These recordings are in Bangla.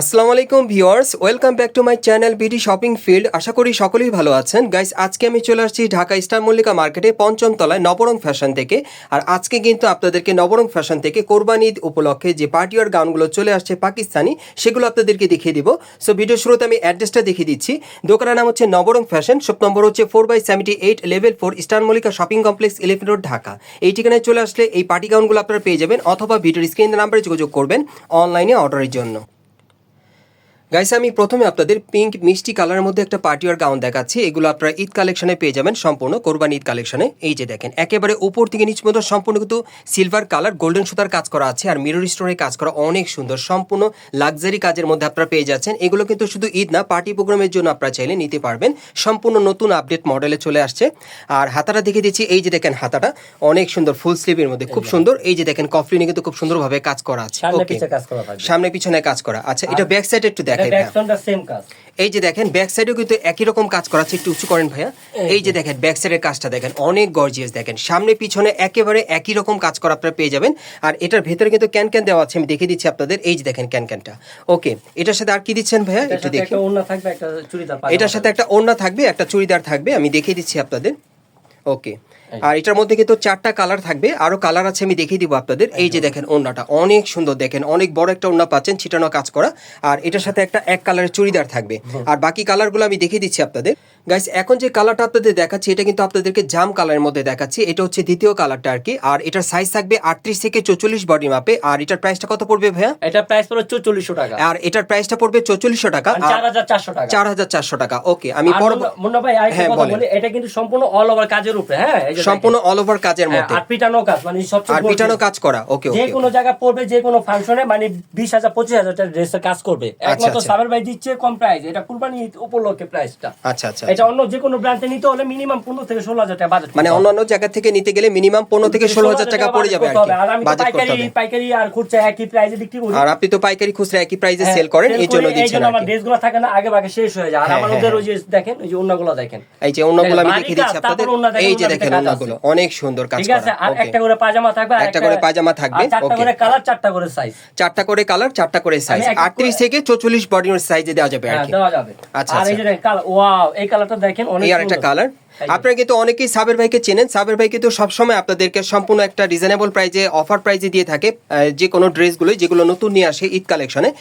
আসসালামু আলাইকুম viewers, welcome back to my channel BD shopping field. আশা করি সকলেই ভালো আছেন। গাইস, আজকে আমি চলে আসছি ঢাকা স্টার মল্লিকা মার্কেটে পঞ্চম তলায় নবরং ফ্যাশন থেকে। আর আজকে কিন্তু আপনাদেরকে নবরং ফ্যাশন থেকে কোরবানি ঈদ উপলক্ষে যে পার্টিওয়ার গাউনগুলো চলে আসছে পাকিস্তানি, সেগুলো আপনাদেরকে দেখিয়ে দিব। সো ভিডিও শুরুতে আমি অ্যাড্রেসটা দেখিয়ে দিচ্ছি। দোকানের নাম হচ্ছে নবরং ফ্যাশন, শপ নম্বর হচ্ছে four by seventy eight level four star Mallika shopping complex eleven road Dhaka. এই ঠিকানায় চলে আসলে এই পার্টি গাউনগুলো আপনারা পেয়ে যাবেন, অথবা ভিডিওর স্ক্রিন নাম্বারে যোগাযোগ করবেন অনলাইনে অর্ডারের জন্য। গাইস আমি প্রথমে আপনাদের পিঙ্ক মিষ্টি কালারের মধ্যে একটা পার্টিওয়ার গাউন দেখাচ্ছি। এগুলো আপনারা ঈদ কালেকশনে পেয়ে যাবেন সম্পূর্ণ কোরবানি ঈদ কালেকশনে এই যে দেখেন একেবারে উপর থেকে নিচ পর্যন্ত সম্পূর্ণ কিন্তু সিলভার কালার গোল্ডেন সুতার কাজ করা আছে আর মিরর স্টোনে কাজ করা অনেক সুন্দর সম্পূর্ণ লাক্সারি কাজের মধ্যে আপনারা পেয়ে যাচ্ছেন। এগুলো কিন্তু শুধু ঈদ না পার্টি প্রোগ্রামের জন্য আপনারা চাইলে নিতে পারবেন। সম্পূর্ণ নতুন আপডেট মডেলে চলে আসছে। আর হাতাটা দেখে দিচ্ছি এই যে দেখেন হাতাটা অনেক সুন্দর ফুল স্লিভের মধ্যে খুব সুন্দর। এই যে দেখেন কফলিনে কিন্তু খুব সুন্দরভাবে কাজ করা আছে। সামনে পিছনে কাজ করা। আচ্ছা এটা ব্যাক সাইড একটু দেখাই এই যে দেখেন ব্যাক সাইডেও কিন্তু একই রকম কাজ করা আছে একটু উঁচু করেন ভাইয়া। এই যে দেখেন ব্যাক সাইডের কাজটা দেখেন অনেক গর্জিয়াস দেখেন। সামনে পিছনে একেবারে একই রকম কাজ করা আপনারা পেয়ে যাবেন। আর এটার ভেতরে কিন্তু ক্যান ক্যান দেওয়া আছে আমি দেখিয়ে দিচ্ছি আপনাদের। এই যে দেখেন ক্যান ক্যানটা ওকে এটার সাথে আর কি দিচ্ছেন ভাইয়া? একটু দেখি। একটা ওড়না থাকবে একটা চুড়িদার পাজামা এটার সাথে একটা ওড়না থাকবে একটা চুড়িদার থাকবে আমি দেখিয়ে দিচ্ছি আপনাদের। ওকে আর এটার মধ্যে কিন্তু চারটা কালার থাকবে। আরও কালার আছে আমি দেখিয়ে দিব আপনাদের। এই যে দেখেন ওড়নাটা অনেক সুন্দর দেখেন অনেক বড় একটা ওড়না পাচ্ছেন ছিটানো কাজ করা। আর এটার সাথে একটা এক কালারের চুড়িদার থাকবে। আর বাকি কালারগুলো আমি দেখিয়ে দিচ্ছি আপনাদের। গাইস এখন যে কালারটা আপনাদের দেখাচ্ছি এটা কিন্তু আপনাদেরকে জাম কালারের মধ্যে দেখাচ্ছি। এটা হচ্ছে দ্বিতীয় কালারটা আর কি আর এটার সাইজ থাকবে আটত্রিশ থেকে চৌচল্লিশ বডি মাপে আর এটার প্রাইসটা কত পড়বে ভাইয়া? এটা প্রাইস পড়বে চৌচল্লিশশো টাকা। আর এটার প্রাইসটা পড়বে চৌচল্লিশশো টাকা। চার হাজার চারশো টাকা। চার হাজার চারশো টাকা। ওকে আমি মুন্না- ভাই হ্যাঁ, বলি এটা কিন্তু সম্পূর্ণ অল ওভার কাজের উপরে হ্যাঁ? যে সম্পূর্ণ অল ওভার কাজের হ্যাঁ, মধ্যে। আর পিটানো কাজ মানে সবচেয়ে আর পিটানো কাজ করা ওকে যে কোনো জায়গায় পড়বে যে কোনো ফাংশনে মানে বিশ হাজার পঁচিশ হাজার টাকা ড্রেসের কাজ করবে। একমাত্র আচ্ছা। সাবের ভাই দিচ্ছে কম প্রাইস এটা কুরবানি উপলক্ষে প্রাইসটা আচ্ছা আচ্ছা। এটা অন্য যে কোনো ব্র্যান্ডে নিতে হলে মিনিমাম পনেরো থেকে ষোলো হাজার টাকা বাজেট মানে অন্যান্য জায়গা থেকে নিতে গেলে মিনিমাম পনেরো থেকে ষোলো হাজার টাকা পড়ে যাবে আর কি। আমি পাইকারি পাইকারি আর খুচরা একই প্রাইসে বিক্রি করি। আর আপনি তো পাইকারি খুচরা একই প্রাইসে হ্যাঁ, সেল করেন এই জন্য দিচ্ছেন আমার ড্রেসগুলো থাকে না আগে ভাগে শেষ হয়ে যায়। আর হ্যাঁ, আমার ওদের ওই যে দেখেন ওই যে অন্যগুলো দেখেন। এই যে অন্যগুলো আমি দেখিয়ে দিচ্ছি আপনাদের এই যে দেখেন আছে। অনেক সুন্দর কাজ ঠিক করা। আছে আর একটা করে পাজামা থাকবে আর একটা করে পাজামা থাকবে, চারটা করে কালার চারটা করে সাইজ চারটা করে কালার চারটা করে সাইজ আমি এক এক আটত্রিশ করে- থেকে চৌচল্লিশ বডির সাইজে দেওয়া যাবে আর হ্যাঁ কি। দেওয়া যাবে। আচ্ছা, আর এই আচ্ছা। যে কালার ওয়াও এই কালারটা দেখেন অনেক এই আর একটা কালার। আপনারা কিন্তু অনেকেই সাবের ভাইকে চেনেন। সাবের ভাই কিন্তু সবসময় আপনাদেরকে সম্পূর্ণ একটা রিজনেবল প্রাইজে অফার প্রাইজে দিয়ে থাকে। যে কোনো ড্রেসগুলো যেগুলো নতুন নিয়ে আসে ঈদ কালেকশনে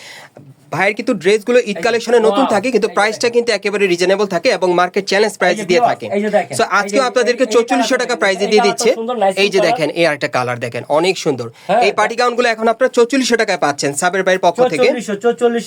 ভাইয়ের কিন্তু ড্রেসগুলো ঈদ কালেকশনে নতুন থাকে কিন্তু প্রাইসটা কিন্তু একেবারে রিজনেবল থাকে এবং মার্কেট চ্যালেঞ্জ প্রাইস দিয়ে থাকে। সো যে- আপনাদেরকে চৌচল্লিশশো টাকা এই দিয়ে দিচ্ছে। এই যে দেখেন এই আরেকটা কালার দেখেন অনেক সুন্দর। হ্যাঁ, এই পার্টি গাউনগুলো এখন আপনারা চৌচল্লিশশো টাকায় পাচ্ছেন সাবের ভাইয়ের পক্ষ থেকে।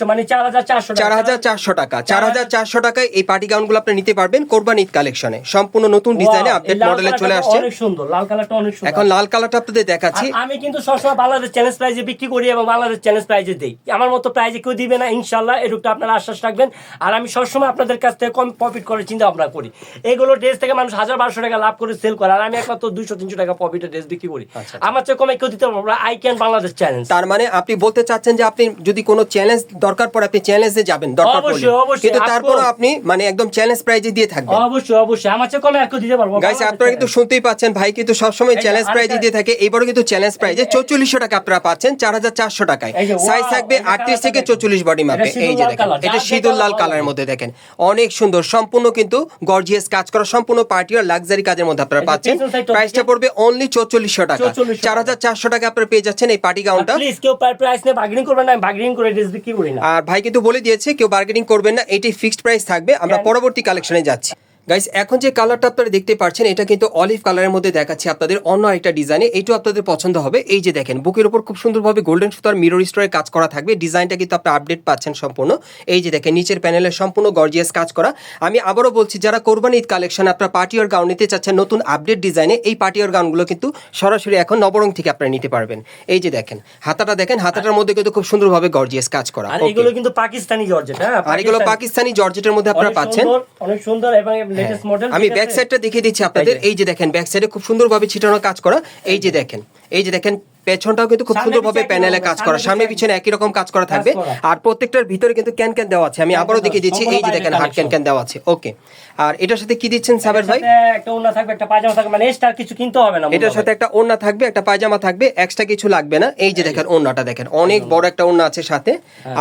মানে চার হাজার চারশো চার হাজার চারশো টাকা চার হাজার চারশো টাকায় এই পার্টি গাউনগুলো আপনি নিতে পারবেন কোরবান ঈদ কালেকশনে। সম্পূর্ণ নতুন ডিজাইনে আপডেট মডেলে চলে আসছে। অনেক সুন্দর লাল কালারটা অনেক সুন্দর। এখন লাল কালারটা আপনাদের দেখাচ্ছি। আমি কিন্তু সবসময় বাংলাদেশ চ্যালেঞ্জ প্রাইজে বিক্রি করি এবং বাংলাদেশ চ্যালেঞ্জ প্রাইজে দিই। আমার মতো প্রাইজে কেউ দিবে না ইনশাল্লাহ এটুকু আপনারা আশ্বাস রাখবেন। আর আমি সবসময় আপনাদের কাছ থেকে কম প্রফিট করার চিন্তা ভাবনা করি। এগুলো ড্রেস থেকে মানুষ হাজার বারোশো টাকা লাভ করে সেল করে আর আমি একমাত্র দুইশো তিনশো টাকা প্রফিটের ড্রেস বিক্রি করি। আমার চেয়ে কমে কেউ দিতে পারব আই ক্যান বাংলাদেশ চ্যালেঞ্জ তার মানে আপনি বলতে চাচ্ছেন যে আপনি যদি কোনো চ্যালেঞ্জ দরকার পড়ে আপনি চ্যালেঞ্জে যাবেন দরকার পড়লে। অবশ্যই, অবশ্যই, কিন্তু তারপরও আপনি মানে একদম চ্যালেঞ্জ প্রাইজে দিয়ে থাকবেন। অবশ্যই অবশ্যই। আমার চেয়ে কমে আর কেউ দিতে পারব গাইস আপনারা কিন্তু শুনতেই পাচ্ছেন ভাই কিন্তু সবসময় চ্যালেঞ্জ প্রাইজে দিয়ে থাকে। এবারও কিন্তু চ্যালেঞ্জ প্রাইজে চৌচল্লিশশো টাকা আপনারা পাচ্ছেন চার হাজার চারশো টাকায়। সাইজ থাকবে আটত্রিশ থেকে দেখেন। চৌচল্লিশ বডি মাপে এই যে দেখেন এটা সিঁদুর লাল কালারের মধ্যে দেখেন। অনেক সুন্দর সম্পূর্ণ কিন্তু গর্জিয়াস কাজ করা সম্পূর্ণ পার্টি আর লাক্সারি কাজের মধ্যে আপনারা পাচ্ছেন। প্রাইসটা পড়বে অনলি চৌচল্লিশশো টাকা। 4400 চার হাজার চারশো টাকা আপনারা পেয়ে যাচ্ছেন এই পার্টি গাউনটা প্রাইস নিয়ে বার্গেনিং করবেন না বার্গেনিং করে ড্রেস বিক্রি করি না। আর ভাই কিন্তু বলে দিয়েছে কেউ বার্গেনিং করবেন না এটি ফিক্সড প্রাইস থাকবে। আমরা। পরবর্তী কালেকশনে যাচ্ছি। গাইস এখন যে কালারটা আপনারা দেখতে পাচ্ছেন এটা কিন্তু অলিভ কালারের মধ্যে দেখাচ্ছি আপনাদের। অন্য আরেকটা ডিজাইনে এইটাও আপনাদের পছন্দ হবে। এই যে দেখেন বুকের উপর খুব সুন্দরভাবে গোল্ডেন সুতার মিরর স্টোরের কাজ করা থাকবে। ডিজাইনটা কিন্তু আপনি আপডেট পাচ্ছেন সম্পূর্ণ। এই যে দেখেন নিচের প্যানেলে সম্পূর্ণ গর্জিয়াস কাজ করা। আমি আবারও বলছি যারা কোরবানি ঈদ কালেকশন আপনারা পার্টিওর গাউন নিতে চাচ্ছেন নতুন আপডেট ডিজাইনে এই পার্টিওর গাউনগুলো কিন্তু সরাসরি এখন নবরং থেকে আপনারা নিতে পারবেন। এই যে দেখেন হাতাটা দেখেন হাতাটার মধ্যে কিন্তু খুব সুন্দরভাবে গর্জিয়াস কাজ করা। আর এগুলো কিন্তু পাকিস্তানি জর্জেট হ্যাঁ? আর এগুলো পাকিস্তানি জর্জেটের মধ্যে আপনারা পাচ্ছেন। অনেক সুন্দর এবং লেটেস্ট মডেল আমি ব্যাক সাইডটা দেখিয়ে দিচ্ছি আপনাদের। এই যে। দেখেন ব্যাক সাইডে খুব সুন্দরভাবে ছিটানো কাজ করা। এই যে। দেখেন এই যে দেখেন পেছনটাও কিন্তু খুব সুন্দরভাবে প্যানেলে কাজ করা সামনে পিছনে একই রকম কাজ করা থাকবে। আর প্রত্যেকটার ভিতরে কিন্তু ক্যান ক্যান দেওয়া আছে আমি আবারও ক্যান দেখিয়ে দিচ্ছি এই যে দেখেন হাট ক্যান ক্যান দেওয়া আছে ওকে। আর এটার সাথে কি দিচ্ছেন সাবের ভাই? একটা ওড়না থাকবে একটা পায়জামা থাকবে মানে এক্সট্রা কিছু কিনতে হবে না এটার সাথে একটা ওড়না থাকবে একটা পায়জামা থাকবে এক্সট্রা কিছু লাগবে না। এই যে দেখেন ওড়নাটা দেখেন অনেক বড় একটা ওড়না আছে সাথে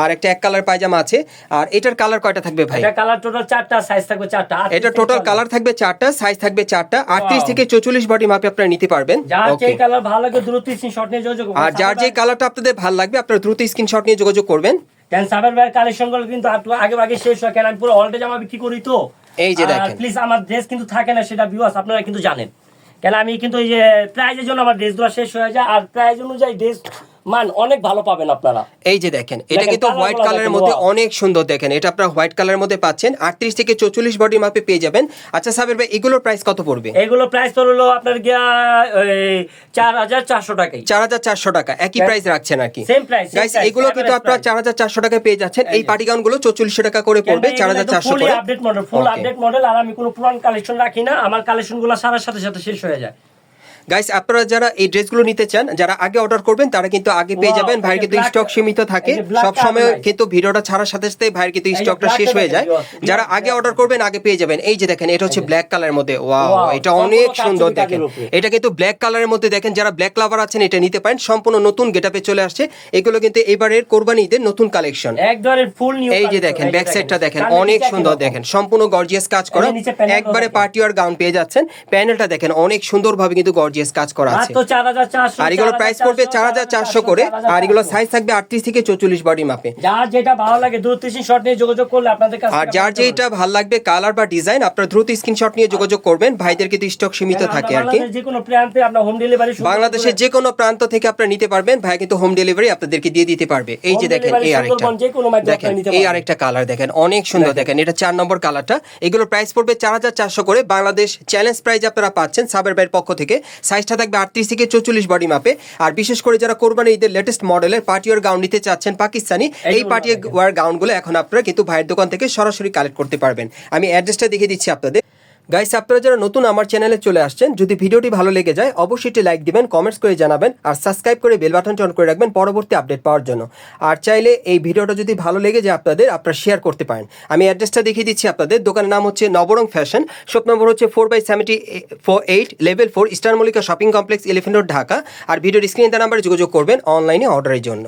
আর একটা এক কালার পায়জামা আছে। আর এটার কালার কয়টা থাকবে ভাই? এটা কালার টোটাল চারটা সাইজ থাকবে চারটা এটা টোটাল কালার থাকবে চারটা সাইজ থাকবে চারটা আটত্রিশ থেকে চৌচল্লিশ বডি মাপে আপনারা নিতে পারবেন। যার যে কালার ভালো লাগে দ্রুত স্ক্রিনশট নিয়ে যোগাযোগ। আর যার যে কালারটা আপনাদের ভালো লাগবে আপনারা দ্রুত স্ক্রিনশট নিয়ে যোগাযোগ করবেন দেন সাবের ভাইয়ের কালেকশনগুলো কিন্তু আগে আগে শেষ হয় কেন আমি পুরো অলরেডি জামা বিক্রি করি তো এই যে দেখেন। প্লিজ আমার ড্রেস কিন্তু থাকে না সেটা ভিউয়ার্স আপনারা কিন্তু জানেন কেন আমি কিন্তু এই যে প্রাইজের জন্য আমার ড্রেসগুলো শেষ হয়ে যায় আর প্রাইজ অনুযায়ী ড্রেস মান অনেক ভালো পাবেন আপনারা। এই যে দেখেন এটা কিন্তু হোয়াইট কালারের মধ্যে অনেক সুন্দর দেখেন এটা আপনারা হোয়াইট কালারের মধ্যে পাচ্ছেন আটত্রিশ থেকে চৌচল্লিশ বডি মাপে পেয়ে যাবেন। আচ্ছা সাবের ভাই এগুলোর প্রাইস কত পড়বে? এগুলো প্রাইস হলো আপনার গিয়া চার হাজার চারশো টাকাই। চার হাজার চারশো টাকা একই প্রাইস রাখছেন আর কি। price, same গাইস এগুলো কিন্তু আপনারা price। চার হাজার চারশো টাকায় পেয়ে যাচ্ছেন। এই পার্টি গাউনগুলো চৌচল্লিশশো টাকা করে পড়বে চার হাজার চারশো করে। Update model full update model আর আমি কোনো পুরান কালেকশন রাখি না আমার কালেকশনগুলো সারার সাথে সাথে শেষ হয়ে যায়। গাইস আপনারা যারা এই ড্রেসগুলো নিতে চান যারা আগে অর্ডার করবেন তারা কিন্তু আগে পেয়ে যাবেন ভাইয়ের কিন্তু স্টক সীমিত থাকে। সব সময় কিন্তু ভিডিওটা ছাড়ার সাথে সাথে ভাইয়ের কিন্তু স্টকটা শেষ হয়ে যায়। যারা আগে অর্ডার করবেন আগে পেয়ে যাবেন। এই যে দেখেন এটা হচ্ছে ব্ল্যাক কালারের মধ্যে। ওয়াও এটা অনেক সুন্দর দেখেন। এটা কিন্তু ব্ল্যাক কালারের মধ্যে দেখেন যারা ব্ল্যাক লাভার আছেন এটা নিতে পারেন। সম্পূর্ণ নতুন গেটআপে চলে আসছে। এগুলো কিন্তু এবারের কোরবানি ঈদের নতুন কালেকশন এই যে দেখেন ব্যাক সাইডটা দেখেন। অনেক সুন্দর দেখেন। সম্পূর্ণ গর্জিয়াস কাজ করা। একবারে পার্টি আর গাউন পেয়ে যাচ্ছেন। প্যানেলটা দেখেন অনেক সুন্দরভাবে কিন্তু গর্জিয়াস কাজ করা আছে। আর এগুলো প্রাইস পড়বে চার হাজার চারশো করে। আর এগুলো সাইজ থাকবে আটত্রিশ থেকে চৌচল্লিশ বডি মাপে। যার যেটা ভালো লাগে দ্রুত শর্ট নিয়ে যোগাযোগ করলে আপনাদের কাছে আর যার যেটা ভালো লাগবে কালার বা ডিজাইন আপনারা দ্রুত স্ক্রিনশট নিয়ে যোগাযোগ করবেন। ভাইদের কিন্তু স্টক সীমিত থাকে আর কি। যে কোনো প্রান্তে আপনার হোম ডেলিভারি বাংলাদেশের যে কোনো প্রান্ত থেকে আপনারা নিতে পারবেন। ভাই কিন্তু হোম ডেলিভারি আপনাদেরকে দিয়ে দিতে পারবে। এই যে দেখেন এই আরেকটা। দেখেন এই। আরেকটা কালার দেখেন অনেক সুন্দর দেখেন। এটা চার নম্বর কালারটা এগুলো প্রাইস পড়বে চার হাজার চারশো করে। বাংলাদেশ চ্যালেঞ্জ প্রাইজ আপনারা পাচ্ছেন সাবের ভাইয়ের পক্ষ থেকে। সাইজটা থাকবে আটত্রিশ থেকে চৌচল্লিশ বডি মাপে। আর বিশেষ করে যারা কোরবানি ঈদের লেটেস্ট মডেলের পার্টি ওয়ার গাউন নিতে চাচ্ছেন পাকিস্তানি এই পার্টি ওয়ার গাউনগুলো এখন আপনারা কিন্তু ভাইয়ের দোকান থেকে সরাসরি কালেক্ট করতে পারবেন। আমি অ্যাড্রেসটা দেখিয়ে দিচ্ছি আপনাদের। গাইস আপনারা যারা নতুন আমার চ্যানেলে চলে আসছেন, যদি ভিডিওটি ভালো লেগে যায়, অবশ্যই একটি লাইক দিবেন কমেন্টস করে জানাবেন, আর সাবস্ক্রাইব করে বেল বাটনটি অন করে রাখবেন পরবর্তী আপডেট পাওয়ার জন্য। আর চাইলে এই ভিডিওটা যদি ভালো লেগে যায় আপনাদের, আপনারা শেয়ার করতে পারেন। আমি অ্যাড্রেসটা দেখিয়ে দিচ্ছি আপনাদের। দোকানের নাম হচ্ছে নবরং ফ্যাশন শপ নম্বর হচ্ছে four by seventy four eight level four star Mallika shopping complex Elephant Road Dhaka আর ভিডিওর স্ক্রিনে দেওয়া নাম্বারে যোগাযোগ করবেন অনলাইনে অর্ডারের জন্য।